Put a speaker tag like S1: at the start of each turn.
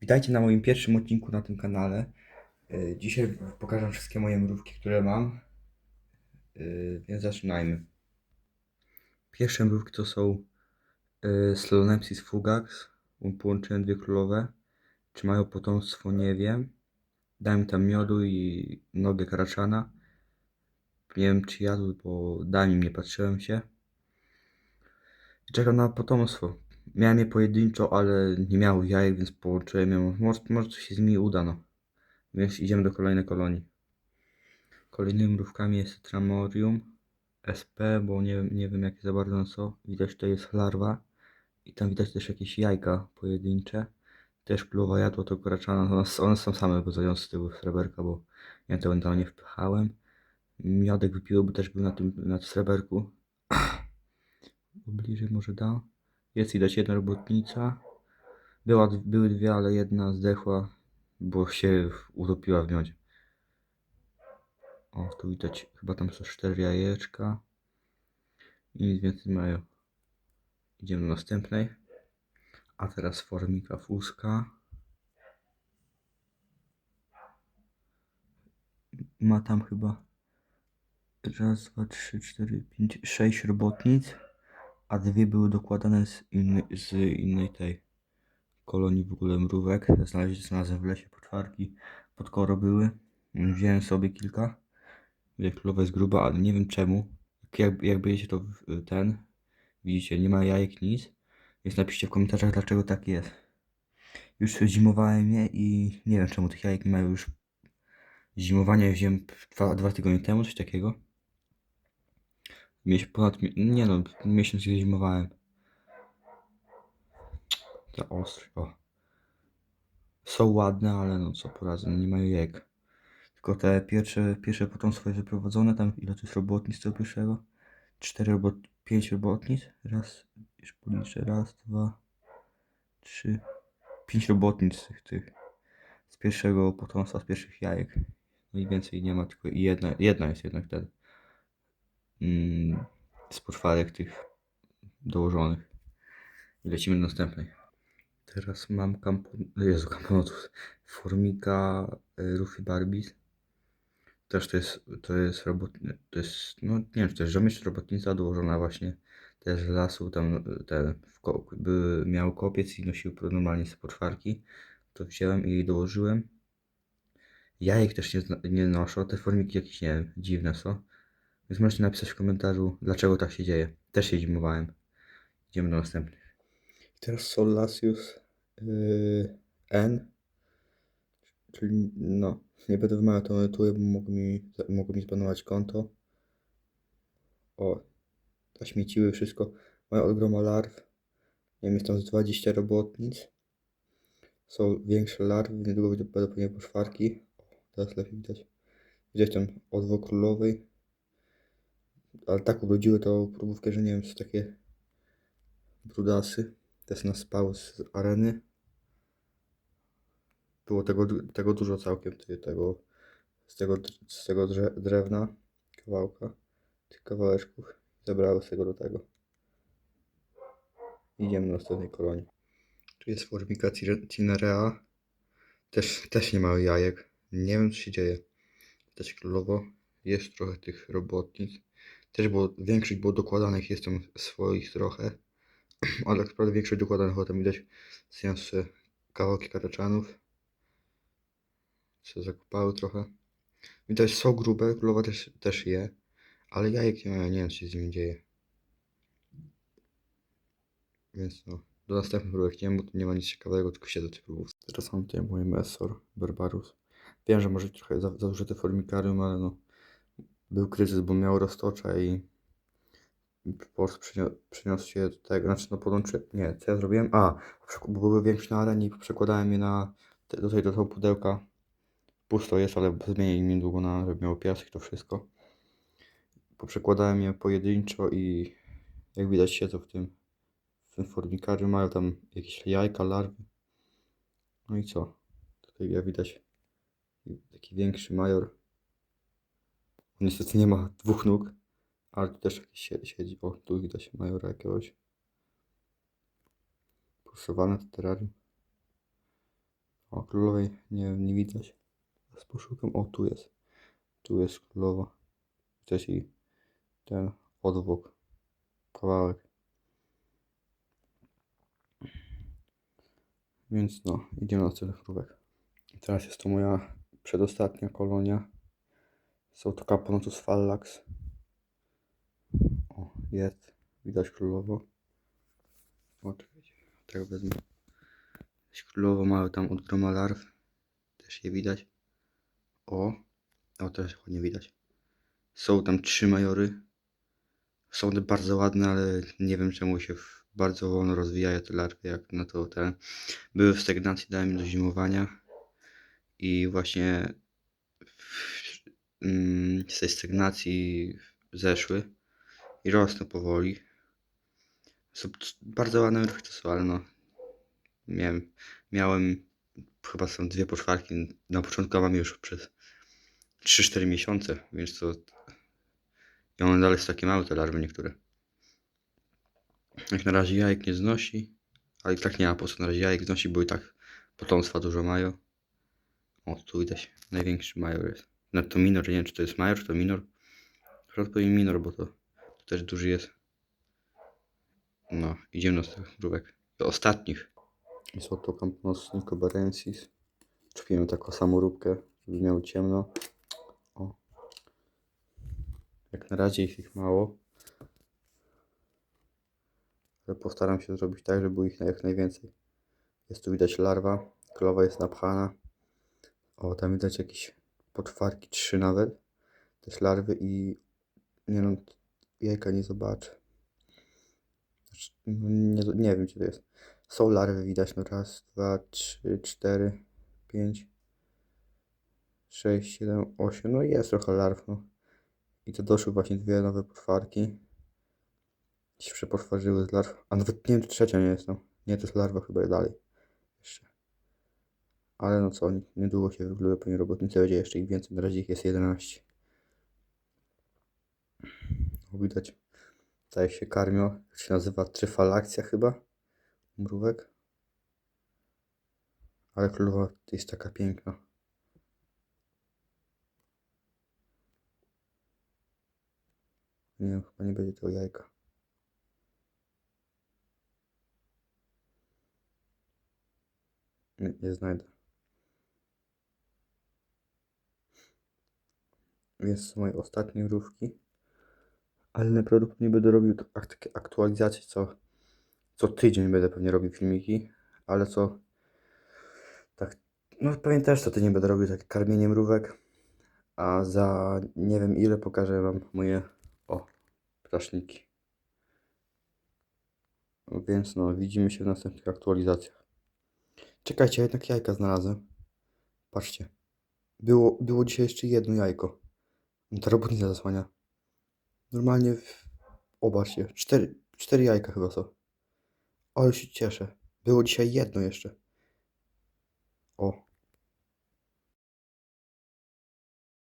S1: Witajcie na moim pierwszym odcinku na tym kanale. Y, Dzisiaj pokażę wszystkie moje mrówki, które mam. Y, Więc zaczynajmy. Pierwsze mrówki to są y, Slonepsis fugax. Połączyłem dwie królowe. Czy mają potomstwo? Nie wiem. Dałem tam miodu i nogę karaczana. Nie wiem czy jadł, bo dałem nie patrzyłem się. Czekam na potomstwo. Miałem je pojedynczo, ale nie miało jajek, więc połączyłem ją. Może, może coś się z nimi uda, no. Więc idziemy do kolejnej kolonii. Kolejnymi mrówkami jest Tramorium SP, bo nie, nie wiem jakie za bardzo są. Widać to jest larwa. I tam widać też jakieś jajka pojedyncze. Też królowa jadła to koraczana. One, są same wychodzące z tyłu sreberka, bo ja tego tam nie wpychałem. Miodek wypiło, bo też był na tym na sreberku. Bliżej może da. Jest widać jedna robotnica. Była, były dwie, ale jedna zdechła, bo się utopiła w miodzie. O, tu widać, chyba tam są cztery jajeczka. I nic więcej mają. Idziemy do następnej. A teraz formika fuska. Ma tam chyba raz, dwa, trzy, cztery, pięć, sześć robotnic a dwie były dokładane z, inny, z innej tej kolonii w ogóle mrówek. Znaleźli znalazłem w lesie poczwarki, pod koro były. Wziąłem sobie kilka. Wie, królowa jest gruba, ale nie wiem czemu. Jak, jak będziecie to ten, widzicie, nie ma jajek, nic. Więc napiszcie w komentarzach, dlaczego tak jest. Już zimowałem je i nie wiem czemu tych jajek nie mają już. Zimowanie wziąłem dwa, dwa tygodnie temu, coś takiego. Miesiąc ponad, nie no, miesiąc je zimowałem. Te ostre, o. Są ładne, ale no co poradzę, no nie mają jajek. Tylko te pierwsze, pierwsze potomstwo jest wyprowadzone, tam ile to jest robotnic tego pierwszego? Cztery robot, pięć robotnic, raz, już policzę, raz, dwa, trzy, pięć robotnic tych, tych, z pierwszego potomstwa, z pierwszych jajek. No i więcej nie ma, tylko jedna, jedna jest jednak wtedy. Mm, z poczwarek tych dołożonych. I lecimy do następnej. Teraz mam kampon... Jezu, kamponotus. Formika y, Rufy Barbies. Też to jest, to jest robot... To jest, no nie wiem, czy to jest rzemieśl, robotnica dołożona właśnie też z lasu. Tam y, ten, w ko... były, miał kopiec i nosił normalnie z poczwarki. To wziąłem i dołożyłem. Jajek też nie, nie noszą. Te formiki jakieś, nie wiem, dziwne są. Więc możecie napisać w komentarzu, dlaczego tak się dzieje. Też się zimowałem. Idziemy do następnych. Teraz Solasius yy, N. Czyli no, nie będę wymawiał tą etuję, bo mogą mi, mogą mi zbanować konto. O, zaśmieciły wszystko. Mają od larw. Nie wiem, jest tam z 20 robotnic. Są większe larwy, niedługo będą pewnie poszwarki. Teraz lepiej widać. Widać tam odwo królowej. Ale tak ubrudziły tą próbówkę, że nie wiem, to takie brudasy. Też nas spał z areny. Było tego, tego dużo całkiem, tego, z tego, z tego drewna, kawałka, tych kawałeczków. Zebrały z tego do tego. Idziemy do następnej kolonii. Tu jest Formica cire- cinerea. Też, też nie ma jajek. Nie wiem, co się dzieje. Też królowo. Jest trochę tych robotnic. Też było, większość było dokładanych, jest tam swoich trochę. Ale tak naprawdę większość dokładanych, bo tam widać są kawałki karaczanów. Co zakupały trochę. Widać są grube, królowa też, też je. Ale jajek nie nie wiem co się z nimi dzieje. Więc no, do następnych próbek nie, nie ma nic ciekawego, tylko siedzę tych próbów. Teraz mam tutaj mój Messor, Barbarus. Wiem, że może trochę za, za formikarium, ale no. Był kryzys, bo miał roztocza i Pors przynio- przyniósł się do tego, znaczy no podłączy, nie, co ja zrobiłem? A, bo były większe na arenie i przekładałem je na, te, tutaj do tego pudełka. Pusto jest, ale zmienię niedługo na, żeby miało piasek to wszystko. Poprzekładałem je pojedynczo i jak widać siedzą w tym, w tym formikarium, mają tam jakieś jajka, larwy. No i co? Tutaj jak widać taki większy major. Niestety nie ma dwóch nóg, ale tu też jakiś sie- siedzi. O, tu widać majora jakiegoś. Puszowane to terrarium. O, królowej nie, nie widać. Teraz poszukam. O, tu jest. Tu jest królowa. Widać jej ten odwłok. Kawałek. Więc no, idziemy na cel chrówek. I teraz jest to moja przedostatnia kolonia. Są to Caponotus fallax. O, jest. Widać królowo. O. Tak wezmę. Widać królowo mały tam od groma larw. Też je widać. O. O, też ładnie widać. Są tam trzy majory. Są one bardzo ładne, ale nie wiem czemu się bardzo wolno rozwijają te larwy, jak na to te były w stagnacji, dałem do zimowania i właśnie z tej stagnacji zeszły i rosną powoli. Są bardzo ładne ruchy to są, ale no miałem, miałem chyba są dwie poczwarki na początku, a mam już przez 3-4 miesiące, więc to i one dalej są takie małe te larwy niektóre. Jak na razie jajek nie znosi, ale i tak nie ma po co na razie jajek znosi, bo i tak potomstwa dużo mają. O, tu widać, największy major jest. No to minor, nie wiem czy to jest major, czy to minor. Chyba powiem minor, bo to, to też duży jest. No, idziemy do tych mrówek. Do ostatnich. I są to Camponos nicobarensis. Czupiłem taką samą róbkę, żeby miał ciemno. O. Jak na razie jest ich mało. Ale postaram się zrobić tak, żeby było ich jak najwięcej. Jest tu widać larwa. Królowa jest napchana. O, tam widać jakieś poczwarki, trzy nawet. Też larwy i nie no, jajka nie zobaczę. Znaczy, no, nie, nie wiem, gdzie to jest. Są larwy, widać. No raz, dwa, trzy, cztery, pięć, sześć, siedem, osiem. No jest trochę larw, no. I to doszły właśnie dwie nowe poczwarki. Się przepoczwarzyły z larw. A nawet nie wiem, czy trzecia nie jest, no. Nie, to jest larwa chyba dalej. Ale no co, niedługo się wygląda pewnie robotnicy, będzie jeszcze ich więcej. Na razie ich jest 11. O, widać. Tutaj się karmią. Się nazywa tryfalakcja chyba. Mrówek. Ale królowa jest taka piękna. Nie wiem, chyba nie będzie tego jajka. Nie, nie znajdę. Więc są moje ostatnie mrówki. Ale najprawdopodobniej będę robił to- ak- takie aktualizacje co, co tydzień będę pewnie robił filmiki, ale co tak, no pewnie też co tydzień będę robił takie karmienie mrówek, a za nie wiem ile pokażę wam moje, o, ptaszniki. Więc no, widzimy się w następnych aktualizacjach. Czekajcie, jednak jajka znalazłem. Patrzcie. Było, było dzisiaj jeszcze jedno jajko. Ta robotnica zasłania. Normalnie, w... cztery, cztery jajka chyba są. Ale się cieszę. Było dzisiaj jedno jeszcze.